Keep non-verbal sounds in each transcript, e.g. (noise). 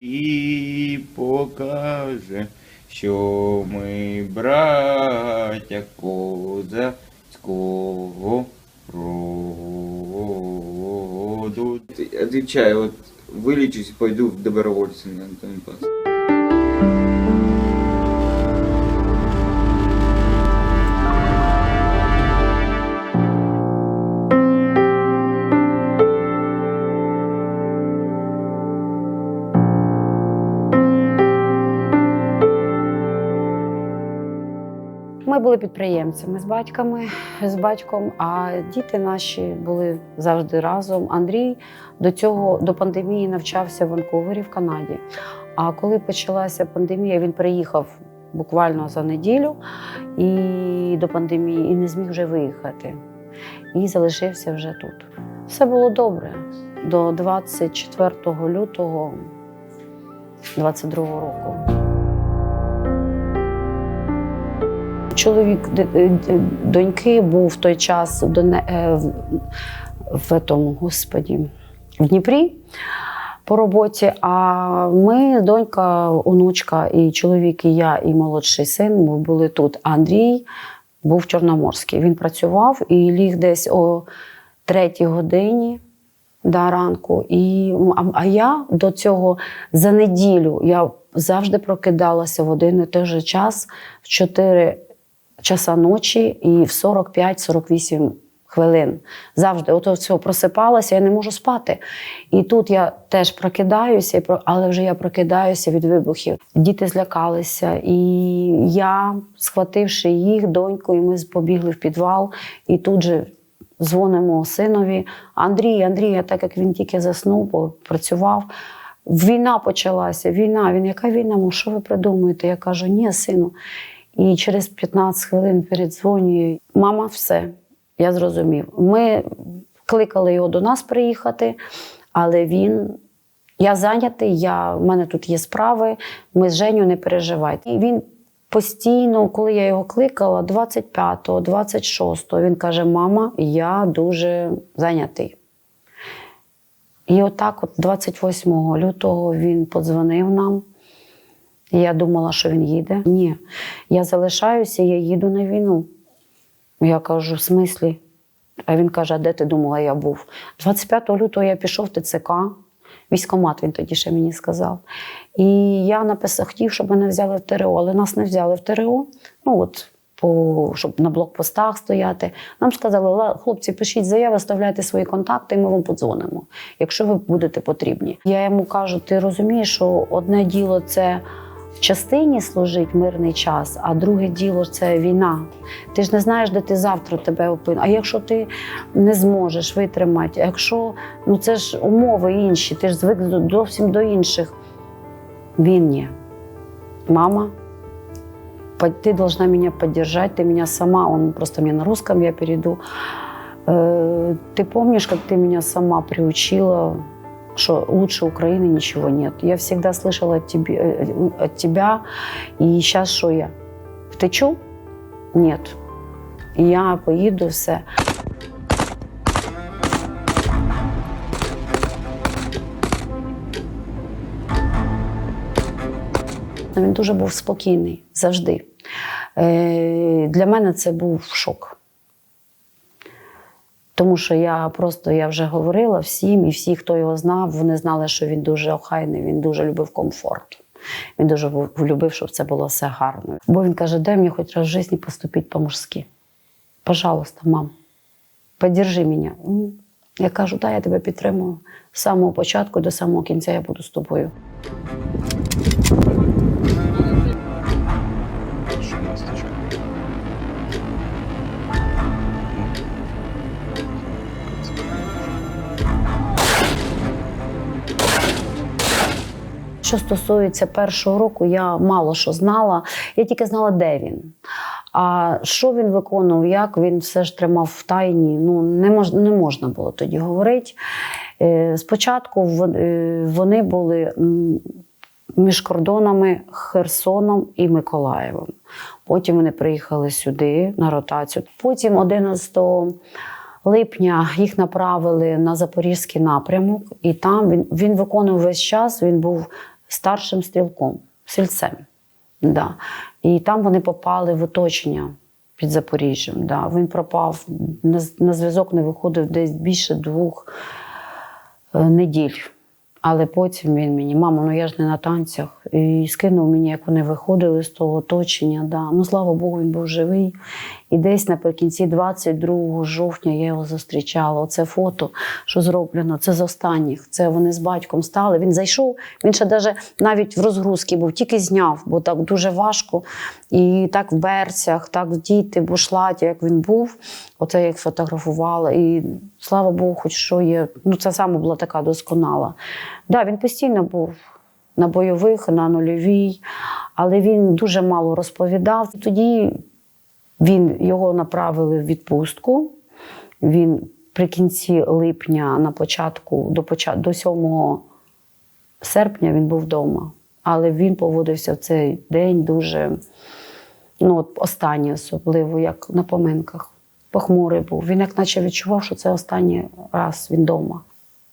І покаже, що ми браття козацького роду. Отвечаю, вот вылечусь, пойду в добровольцы на Донбасс. Були підприємцями з батьками, з батьком, а діти наші були завжди разом. Андрій до цього до пандемії навчався в Ванкувері в Канаді. А коли почалася пандемія, він приїхав буквально за неділю і до пандемії і не зміг вже виїхати. І залишився вже тут. Все було добре до 24 лютого 22 року. Чоловік д- доньки був в той час в, е, тому, господі, в Дніпрі по роботі. А ми, донька, онучка, і чоловік, і я, і молодший син, ми були тут. Андрій був в Чорноморській. Він працював і ліг десь о третій годині. Да, ранку. І, а, а я до цього за неділю я завжди прокидалася в один і той же час в 4 часа ночі і в 45-48 хвилин. Завжди от цього просипалася, я не можу спати. І тут я теж прокидаюся, але вже я прокидаюся від вибухів. Діти злякалися, і я, схвативши їх, доньку, і ми побігли в підвал, і тут же. Дзвонимо синові. Андрій, Андрій, так як він тільки заснув, бо працював. Війна почалася. Війна. Він яка війна? Що ви придумуєте? Я кажу, ні, сину. І через 15 хвилин передзвонює. Мама, все, я зрозумів. Ми кликали його до нас приїхати, але він. Я зайнятий, я, в мене тут є справи, ми з Женю не переживайте. І він постійно, коли я його кликала, 25-го, 26-го, він каже: Мама, я дуже зайнятий. І отак, от 28 лютого, він подзвонив нам. Я думала, що він їде. Ні, я залишаюся, я їду на війну. Я кажу, в смислі? А він каже: а де ти думала, я був? 25 лютого я пішов в ТЦК, військомат він тоді ще мені сказав. І я написав, хотів, щоб мене взяли в ТРО, але нас не взяли в ТРО. Ну от, по, щоб на блокпостах стояти. Нам сказали, хлопці, пишіть заяви, вставляйте свої контакти, і ми вам подзвонимо, якщо ви будете потрібні. Я йому кажу: ти розумієш, що одне діло це частині служить мирний час, а друге діло це війна. Ти ж не знаєш, де ти завтра тебе опиниш. А якщо ти не зможеш витримати, а якщо ну це ж умови інші, ти ж звик до- зовсім до інших. Він ні. Мама, по- ты должна меня поддержать, ты меня сама, он просто мне на русском я перейду. Э, Ты помнишь, как ты меня сама приучила, что лучше Украины ничего нет. Я всегда слышала от, тебе, э, от тебя, и сейчас что я? Втечу? Нет. Я поїду все. Він дуже був спокійний завжди. Е, Для мене це був шок. Тому що я просто я вже говорила всім, і всі, хто його знав, вони знали, що він дуже охайний, він дуже любив комфорт. Він дуже любив, щоб це було все гарно. Бо він каже: дай мені хоч раз в житті поступити по-мужськи. Пожалуйста, мам, поддержи мене. Я кажу, да, я тебе підтримую. З самого початку до самого кінця я буду з тобою. Що стосується першого року, я мало що знала. Я тільки знала, де він. А що він виконував, як він все ж тримав в тайні, ну не, мож, не можна було тоді говорити. Е, Спочатку е, вони були між кордонами Херсоном і Миколаєвом. Потім вони приїхали сюди на ротацію. Потім 11 липня їх направили на запорізький напрямок, і там він, він виконував весь час. Він був старшим стрілком, сільцем. Да. І там вони попали в оточення під Запоріжжям. Да. Він пропав, на, на зв'язок не виходив десь більше двох е, неділь. Але потім він мені, мамо, ну я ж не на танцях. І скинув мені, як вони виходили з того оточення. Да. Ну, слава Богу, він був живий. І десь наприкінці 22 жовтня я його зустрічала. Оце фото, що зроблено, це з останніх. Це вони з батьком стали. Він зайшов, він ще даже навіть в розгрузці був, тільки зняв, бо так дуже важко. І так в берцях, так в діти, бушлаті, як він був. Оце я їх фотографувала. І слава Богу, хоч що є. Ну, це саме була така досконала. Да, він постійно був на бойових, на нульовій, але він дуже мало розповідав. Тоді він його направили в відпустку. Він при кінці липня, на початку, до, почат, до 7 серпня він був вдома. Але він поводився в цей день дуже, ну, от останній особливо, як на поминках. Похмурий був. Він як наче відчував, що це останній раз він вдома.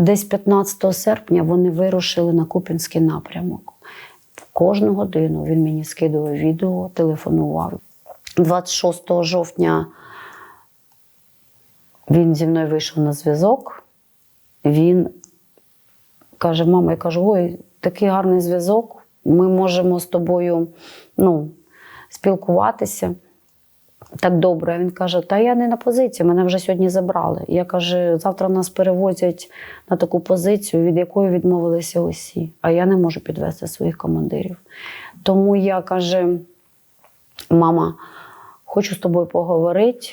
Десь 15 серпня вони вирушили на Купінський напрямок. Кожну годину він мені скидував відео, телефонував. 26 жовтня він зі мною вийшов на зв'язок. Він каже: мама, я кажу, ой, такий гарний зв'язок. Ми можемо з тобою ну, спілкуватися. Так добре. Він каже: Та я не на позиції, мене вже сьогодні забрали. Я каже, завтра нас перевозять на таку позицію, від якої відмовилися усі. А я не можу підвести своїх командирів. Тому я каже, мама, хочу з тобою поговорити,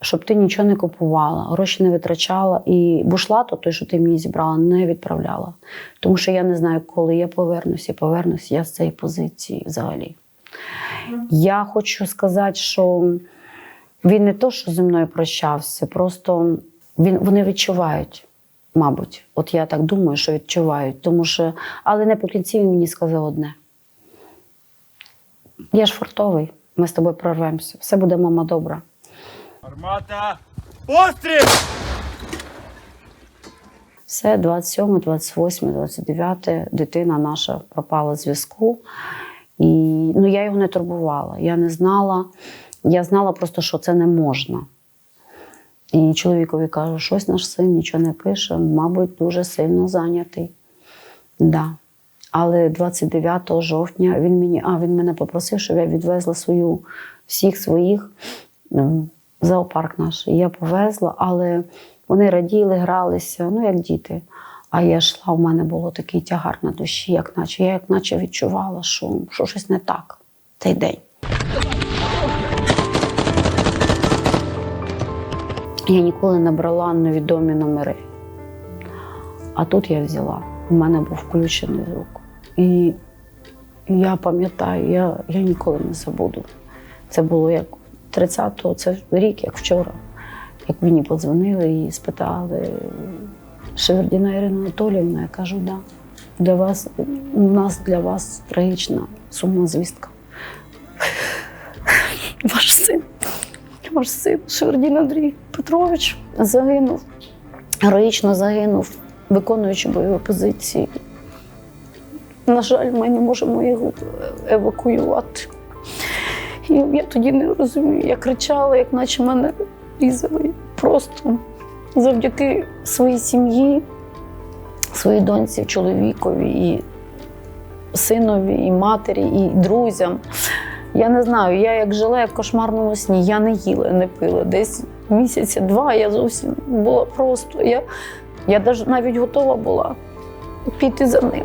щоб ти нічого не купувала, гроші не витрачала. І бушлато, той, що ти мені зібрала, не відправляла. Тому що я не знаю, коли я повернуся, повернусь я з цієї позиції взагалі. Я хочу сказати, що він не то, що зі мною прощався, просто він, вони відчувають, мабуть. От я так думаю, що відчувають. Тому що, але наприкінці він мені сказав одне: я ж фортовий, ми з тобою прорвемося. Все буде, мама, добре. Армата! Постріл! Все, 27, 28, 29, дитина наша пропала з зв'язку. І ну, я його не турбувала. Я не знала. Я знала просто, що це не можна. І чоловікові кажу, щось наш син нічого не пише, мабуть, дуже сильно зайнятий. Да. Але 29 жовтня він мені, а він мене попросив, щоб я відвезла свою, всіх своїх в зоопарк наш. Я повезла, але вони раділи, гралися, ну як діти. А я йшла, в мене було такий тягар на душі, як наче я як наче відчувала, що, що щось не так цей день. Я ніколи не брала невідомі номери. А тут я взяла. У мене був включений звук. І я пам'ятаю, я, я ніколи не забуду. Це було як 30-го, це рік, як вчора. Як мені подзвонили і спитали, Шевердіна Ірина Анатоліївна, я кажу, да. Для вас, у нас для вас трагічна сумна звістка. (laughs) Ваш син, ваш син, Шевердін Андрій Петрович, загинув, героїчно загинув, виконуючи бойові позиції. На жаль, ми не можемо його евакуювати. І я тоді не розумію. Я кричала, як наче мене різали. Просто завдяки своїй сім'ї, своїй доньці, чоловікові, і синові, і матері, і друзям. Я не знаю, я як жила як в кошмарному сні, я не їла, не пила. Десь місяця два я зовсім була просто. Я, я навіть готова була піти за ним.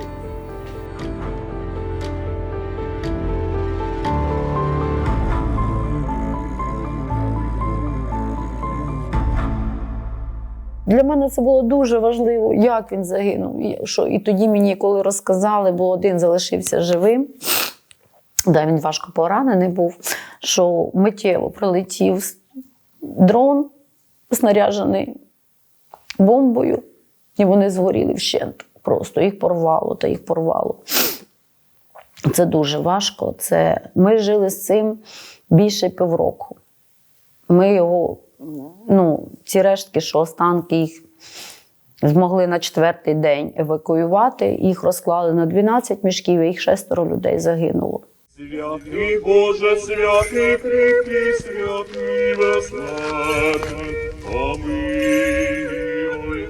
Для мене це було дуже важливо, як він загинув. Що, і тоді мені, коли розказали, бо один залишився живим, да, він важко поранений був, що миттєво прилетів дрон, снаряджений бомбою, і вони згоріли вщент. Просто їх порвало та їх порвало. Це дуже важко. Це... Ми жили з цим більше півроку. Ми його, ну, ці рештки, що останки їх Змогли на четвертий день евакуювати. Їх розклали на 12 мішків, і їх шестеро людей загинуло. Святий Боже, святий кріпкий, святий безсмертний, помилуй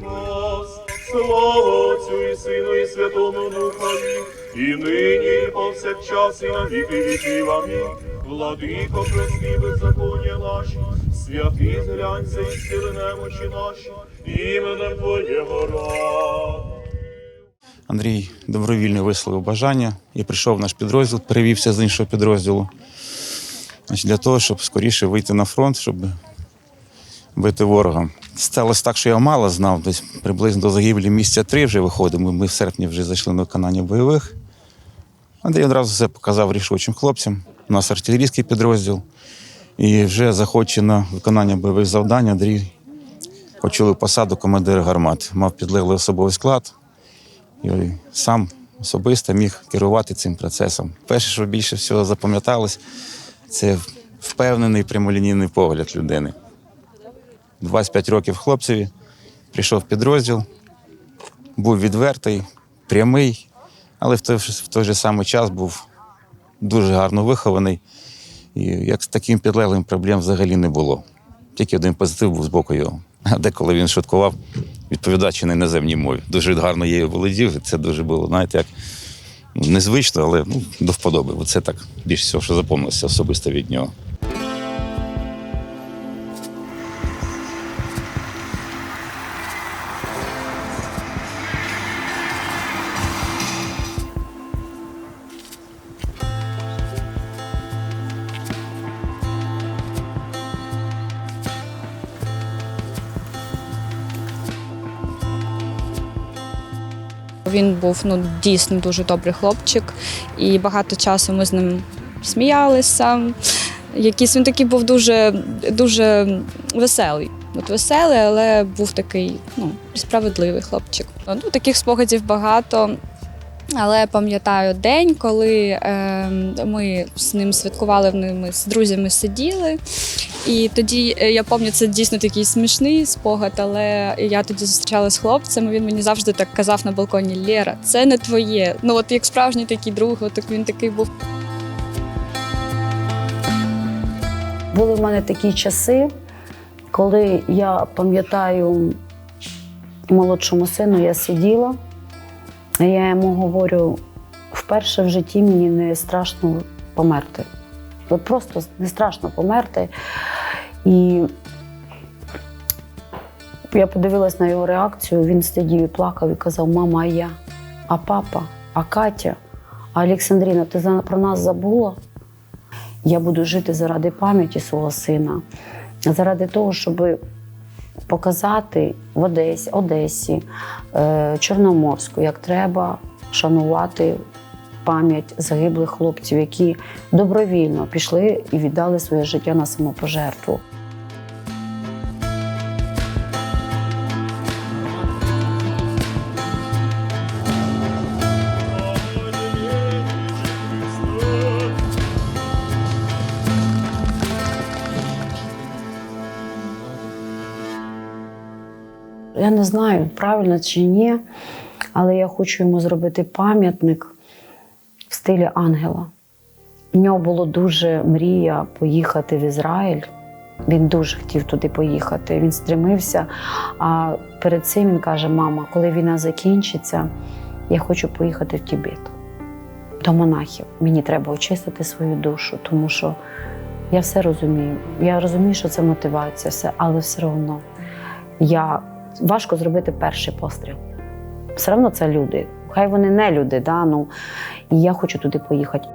нас. Слава Отцю і Сину і Святому Духові, і нині, і повсякчас, і на віки віків. Амінь. Владико, прости беззаконня наші, святий зглянься і сили немочі наші, іменем Твоєго ради. Андрій добровільно висловив бажання і прийшов в наш підрозділ, перевівся з іншого підрозділу. Значить, для того, щоб скоріше вийти на фронт, щоб бити ворога. Сталося так, що я мало знав, десь приблизно до загибелі місяця три вже виходимо. Ми в серпні вже зайшли на виконання бойових. Андрій одразу все показав рішучим хлопцям. У нас артилерійський підрозділ. І вже заходячи на виконання бойових завдань, Андрій очолив посаду командира гармат. Мав підлеглий особовий склад і сам особисто міг керувати цим процесом. Перше, що більше всього запам'яталось, це впевнений прямолінійний погляд людини. 25 років хлопцеві, прийшов підрозділ, був відвертий, прямий, але в той, в той же самий час був дуже гарно вихований. І як з таким підлеглим проблем взагалі не було. Тільки один позитив був з боку його. А деколи він шуткував, відповідаючи на іноземній мові. Дуже гарно її володів. Це дуже було, знаєте, як ну, незвично, але ну, до вподоби. Бо це так більше всього, що запомнилося особисто від нього. Він був ну дійсно дуже добрий хлопчик, і багато часу ми з ним сміялися. Якийсь він такий був дуже, дуже веселий. От веселий, але був такий ну, справедливий хлопчик. Ну, таких спогадів багато. Але пам'ятаю день, коли е, ми з ним святкували, в ним ми з друзями сиділи. І тоді е, я пам'ятаю, це дійсно такий смішний спогад, але я тоді зустрічалася з хлопцем. Він мені завжди так казав на балконі: Лєра, це не твоє. Ну от як справжній такий друг, от він такий був. Були в мене такі часи, коли я пам'ятаю молодшому сину, я сиділа, я йому говорю: вперше в житті мені не страшно померти. От просто не страшно померти. І я подивилась на його реакцію, він сидів і плакав і казав: Мама, а я, а папа, а Катя, а Олександріна, ти про нас забула? Я буду жити заради пам'яті свого сина, заради того, щоб показати в Одесі, Одесі, е, Чорноморську, як треба шанувати пам'ять загиблих хлопців, які добровільно пішли і віддали своє життя на самопожертву. Я не знаю, правильно чи ні, але я хочу йому зробити пам'ятник в стилі ангела. У нього було дуже мрія поїхати в Ізраїль. Він дуже хотів туди поїхати. Він стремився. А перед цим він каже: Мама, коли війна закінчиться, я хочу поїхати в Тібет до монахів. Мені треба очистити свою душу, тому що я все розумію. Я розумію, що це мотивація, все, але все одно я важко зробити перший постріл. Все одно це люди. Хай вони не люди, да? ну, і я хочу туди поїхати.